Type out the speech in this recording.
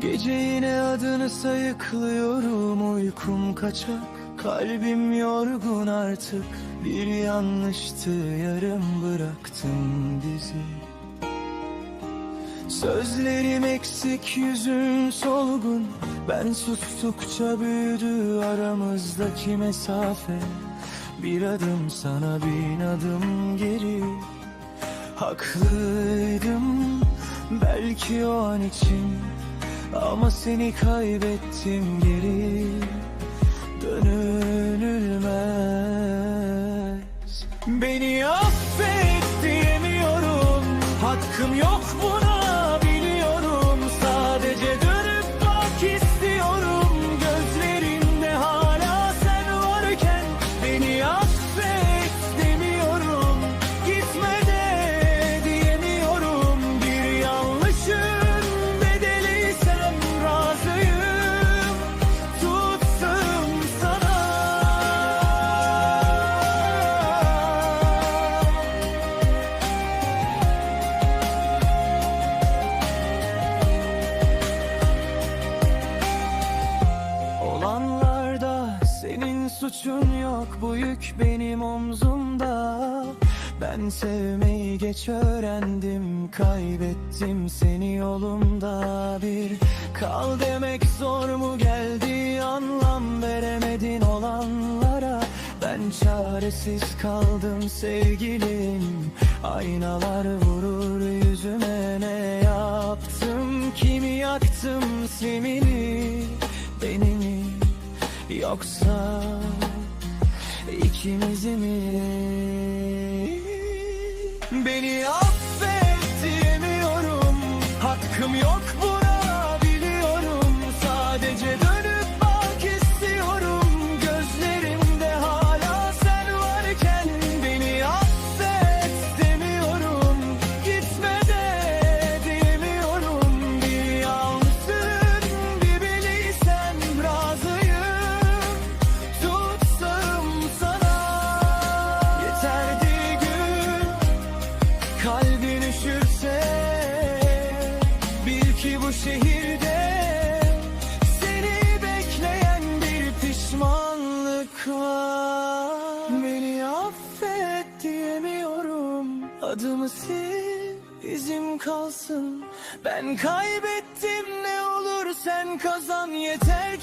Gece yine adını sayıklıyorum Uykum kaçak. Kalbim yorgun artık Bir yanlıştı yarım bıraktın bizi. Sözlerim eksik yüzün solgun. Ben sustukça büyüdü aramızdaki mesafe. Bir adım sana bin adım geri. Haklıydım belki o an için Ama seni kaybettim geri. Dönülmez Beni affet diyemiyorum. Hakkım yok buna suçun yok Bu yük benim omzumda. Ben sevmeyi geç öğrendim Kaybettim seni yolumda. Bir kal demek zor mu geldi Anlam veremedin olanlara. Ben çaresiz kaldım sevgilim Aynalar vurur yüzüme. Ne yaptım Kimi yaktım simini yoksa ikimizi mi? Beni affet diyemiyorum. Hakkım yok Beni affet diyemiyorum. Adımı sil izim kalsın. Ben kaybettim ne olur sen kazan. Yeter ki